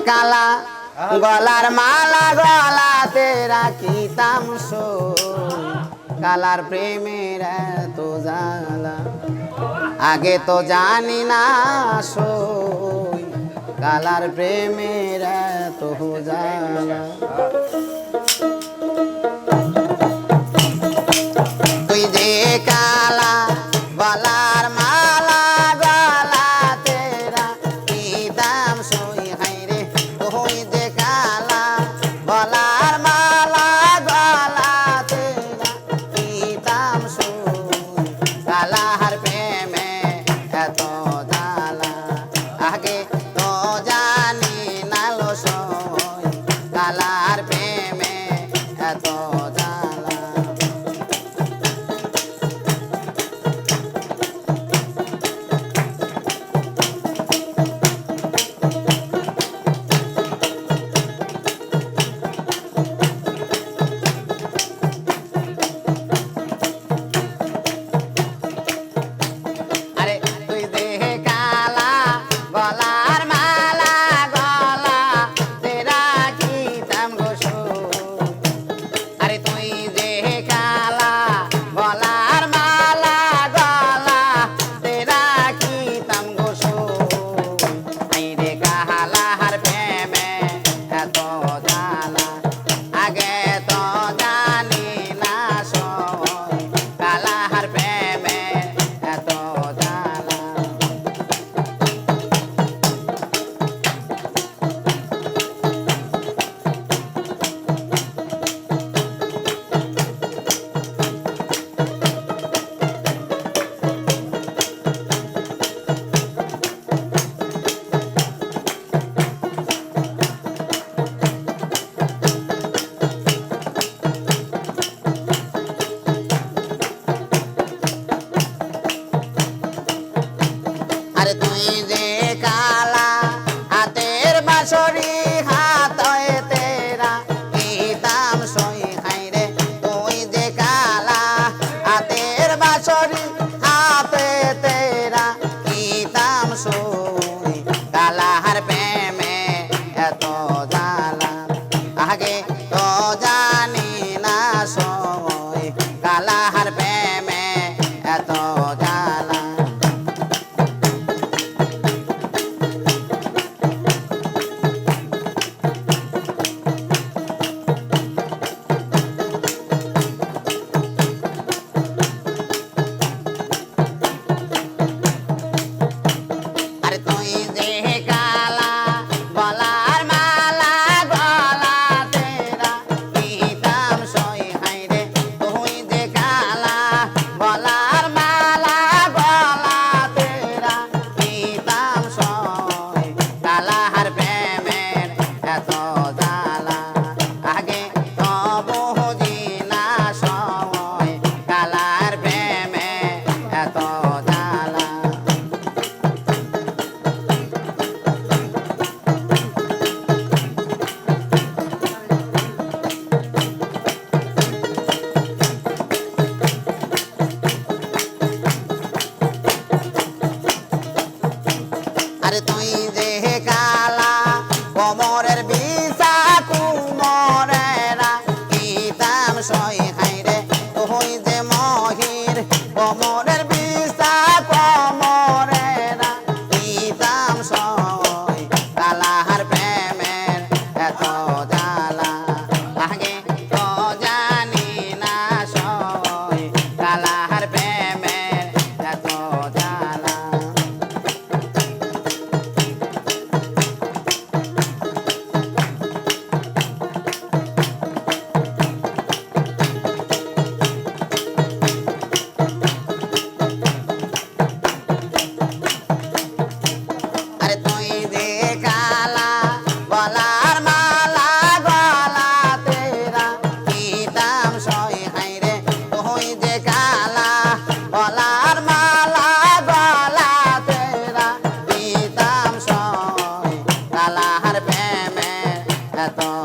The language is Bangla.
কালা, গলার মালা গলাতে রাখিতাম কালার প্রেমের তো জালা আগে তো জানি না সো কালার প্রেমের তো জালা plato. সুই কালাহার প্রেমে এত জালা আগে তো জানি না সুই কালাহার প্রেমে together. amor hervir. I thought.